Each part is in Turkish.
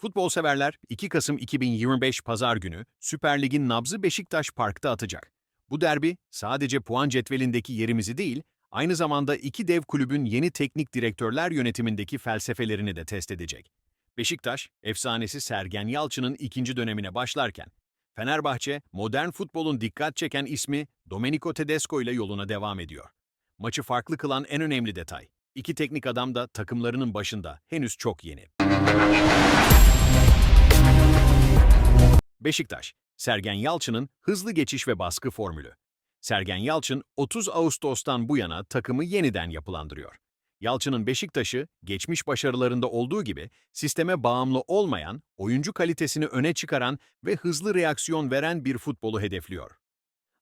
Futbol severler 2 Kasım 2025 Pazar günü Süper Lig'in nabzı Beşiktaş Park'ta atacak. Bu derbi sadece puan cetvelindeki yerimizi değil, aynı zamanda iki dev kulübün yeni teknik direktörler yönetimindeki felsefelerini de test edecek. Beşiktaş, efsanesi Sergen Yalçın'ın ikinci dönemine başlarken, Fenerbahçe, modern futbolun dikkat çeken ismi Domenico Tedesco ile yoluna devam ediyor. Maçı farklı kılan en önemli detay, iki teknik adam da takımlarının başında henüz çok yeni. Beşiktaş, Sergen Yalçın'ın hızlı geçiş ve baskı formülü. Sergen Yalçın 30 Ağustos'tan bu yana takımı yeniden yapılandırıyor. Yalçın'ın Beşiktaş'ı geçmiş başarılarında olduğu gibi sisteme bağımlı olmayan, oyuncu kalitesini öne çıkaran ve hızlı reaksiyon veren bir futbolu hedefliyor.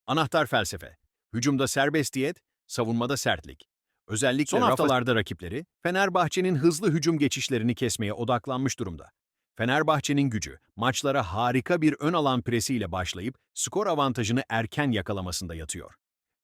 Anahtar felsefe. Hücumda serbestiyet, savunmada sertlik. Özellikle son haftalarda rakipleri Fenerbahçe'nin hızlı hücum geçişlerini kesmeye odaklanmış durumda. Fenerbahçe'nin gücü, maçlara harika bir ön alan presiyle başlayıp skor avantajını erken yakalamasında yatıyor.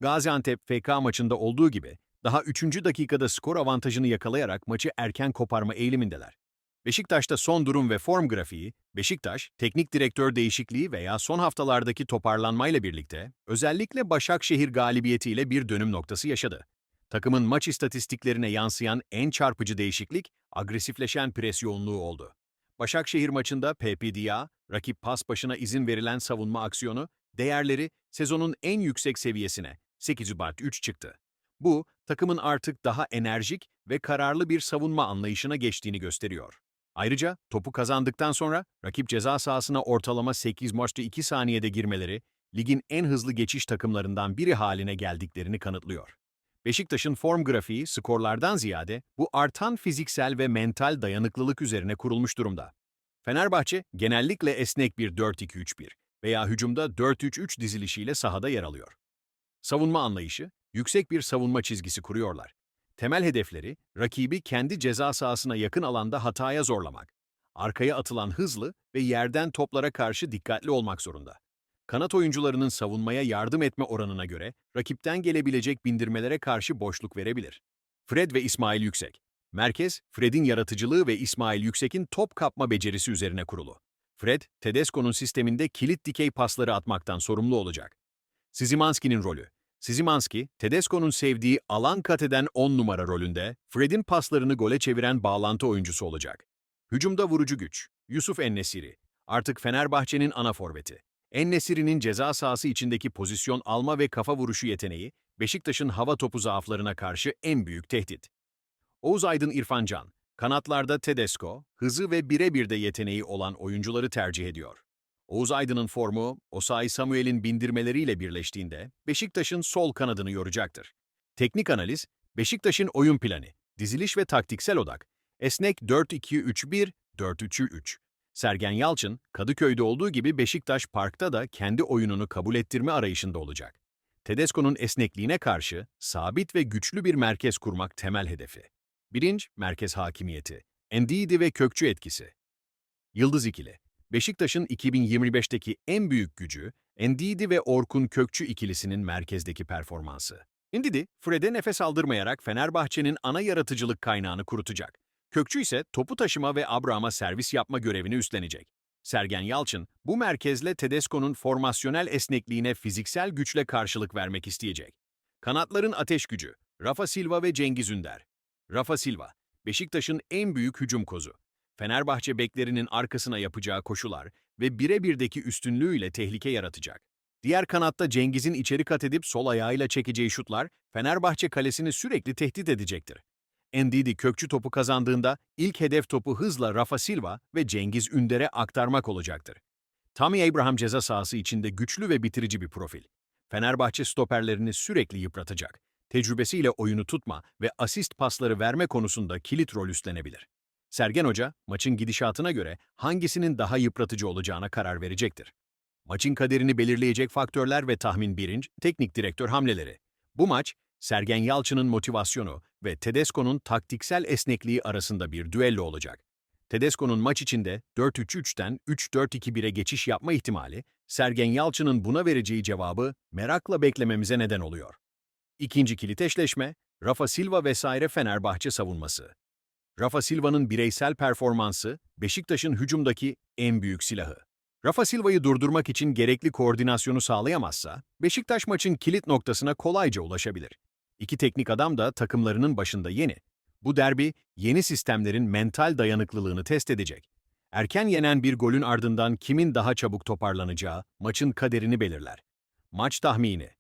Gaziantep FK maçında olduğu gibi daha 3. dakikada skor avantajını yakalayarak maçı erken koparma eğilimindeler. Beşiktaş'ta son durum ve form grafiği, Beşiktaş, teknik direktör değişikliği veya son haftalardaki toparlanmayla birlikte özellikle Başakşehir galibiyetiyle bir dönüm noktası yaşadı. Takımın maç istatistiklerine yansıyan en çarpıcı değişiklik, agresifleşen pres yoğunluğu oldu. Başakşehir maçında PPDA, rakip pas başına izin verilen savunma aksiyonu, değerleri sezonun en yüksek seviyesine 8-3 çıktı. Bu, takımın artık daha enerjik ve kararlı bir savunma anlayışına geçtiğini gösteriyor. Ayrıca topu kazandıktan sonra rakip ceza sahasına ortalama 8 maçta 2 saniyede girmeleri, ligin en hızlı geçiş takımlarından biri haline geldiklerini kanıtlıyor. Beşiktaş'ın form grafiği skorlardan ziyade bu artan fiziksel ve mental dayanıklılık üzerine kurulmuş durumda. Fenerbahçe genellikle esnek bir 4-2-3-1 veya hücumda 4-3-3 dizilişiyle sahada yer alıyor. Savunma anlayışı, yüksek bir savunma çizgisi kuruyorlar. Temel hedefleri, rakibi kendi ceza sahasına yakın alanda hataya zorlamak. Arkaya atılan hızlı ve yerden toplara karşı dikkatli olmak zorunda. Kanat oyuncularının savunmaya yardım etme oranına göre rakipten gelebilecek bindirmelere karşı boşluk verebilir. Fred ve İsmail Yüksek. Merkez, Fred'in yaratıcılığı ve İsmail Yüksek'in top kapma becerisi üzerine kurulu. Fred, Tedesco'nun sisteminde kilit dikey pasları atmaktan sorumlu olacak. Sizimanski'nin rolü. Sizimanski, Tedesco'nun sevdiği alan kat eden 10 numara rolünde, Fred'in paslarını gole çeviren bağlantı oyuncusu olacak. Hücumda vurucu güç. Yusuf Ennesiri. Artık Fenerbahçe'nin ana forveti. Ennesiri'nin ceza sahası içindeki pozisyon alma ve kafa vuruşu yeteneği, Beşiktaş'ın hava topu zaaflarına karşı en büyük tehdit. Oğuz Aydın İrfan Can, kanatlarda Tedesco, hızı ve birebir de yeteneği olan oyuncuları tercih ediyor. Oğuz Aydın'ın formu, Osayi Samuel'in bindirmeleriyle birleştiğinde Beşiktaş'ın sol kanadını yoracaktır. Teknik analiz, Beşiktaş'ın oyun planı, diziliş ve taktiksel odak, esnek 4-2-3-1, 4-3-3. Sergen Yalçın, Kadıköy'de olduğu gibi Beşiktaş Park'ta da kendi oyununu kabul ettirme arayışında olacak. Tedesco'nun esnekliğine karşı sabit ve güçlü bir merkez kurmak temel hedefi. Birinci, merkez hakimiyeti. Endidi ve Kökçü etkisi. Yıldız ikili. Beşiktaş'ın 2025'teki en büyük gücü, Endidi ve Orkun Kökçü ikilisinin merkezdeki performansı. Endidi, Fred'e nefes aldırmayarak Fenerbahçe'nin ana yaratıcılık kaynağını kurutacak. Kökçü ise topu taşıma ve Abraham'a servis yapma görevini üstlenecek. Sergen Yalçın, bu merkezle Tedesco'nun formasyonel esnekliğine fiziksel güçle karşılık vermek isteyecek. Kanatların ateş gücü, Rafa Silva ve Cengiz Ünder. Rafa Silva, Beşiktaş'ın en büyük hücum kozu. Fenerbahçe beklerinin arkasına yapacağı koşular ve birebirdeki üstünlüğüyle tehlike yaratacak. Diğer kanatta Cengiz'in içeri kat edip sol ayağıyla çekeceği şutlar Fenerbahçe kalesini sürekli tehdit edecektir. Ndidi kökçü topu kazandığında ilk hedef topu hızla Rafa Silva ve Cengiz Ünder'e aktarmak olacaktır. Tammy Abraham ceza sahası içinde güçlü ve bitirici bir profil. Fenerbahçe stoperlerini sürekli yıpratacak. Tecrübesiyle oyunu tutma ve asist pasları verme konusunda kilit rol üstlenebilir. Sergen Hoca, maçın gidişatına göre hangisinin daha yıpratıcı olacağına karar verecektir. Maçın kaderini belirleyecek faktörler ve tahmin birinci, teknik direktör hamleleri. Bu maç, Sergen Yalçın'ın motivasyonu ve Tedesco'nun taktiksel esnekliği arasında bir düello olacak. Tedesco'nun maç içinde 4-3-3'ten 3-4-2-1'e geçiş yapma ihtimali, Sergen Yalçın'ın buna vereceği cevabı merakla beklememize neden oluyor. İkinci kilit eşleşme, Rafa Silva vesaire Fenerbahçe savunması. Rafa Silva'nın bireysel performansı, Beşiktaş'ın hücumdaki en büyük silahı. Rafa Silva'yı durdurmak için gerekli koordinasyonu sağlayamazsa, Beşiktaş maçın kilit noktasına kolayca ulaşabilir. İki teknik adam da takımlarının başında yeni. Bu derbi, yeni sistemlerin mental dayanıklılığını test edecek. Erken yenen bir golün ardından kimin daha çabuk toparlanacağı maçın kaderini belirler. Maç tahmini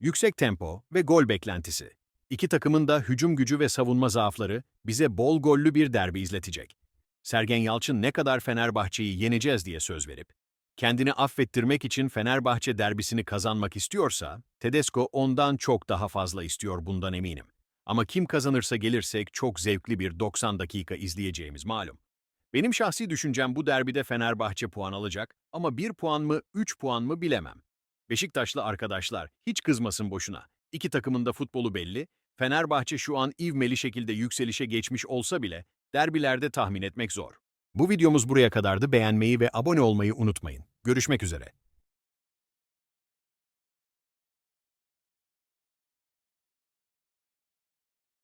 Yüksek tempo ve gol beklentisi. İki takımın da hücum gücü ve savunma zaafları bize bol gollü bir derbi izletecek. Sergen Yalçın ne kadar Fenerbahçe'yi yeneceğiz diye söz verip, kendini affettirmek için Fenerbahçe derbisini kazanmak istiyorsa, Tedesco ondan çok daha fazla istiyor bundan eminim. Ama kim kazanırsa gelirsek çok zevkli bir 90 dakika izleyeceğimiz malum. Benim şahsi düşüncem bu derbide Fenerbahçe puan alacak ama 1 puan mı 3 puan mı bilemem. Beşiktaşlı arkadaşlar hiç kızmasın boşuna. İki takımın da futbolu belli. Fenerbahçe şu an ivmeli şekilde yükselişe geçmiş olsa bile derbilerde tahmin etmek zor. Bu videomuz buraya kadardı. Beğenmeyi ve abone olmayı unutmayın. Görüşmek üzere.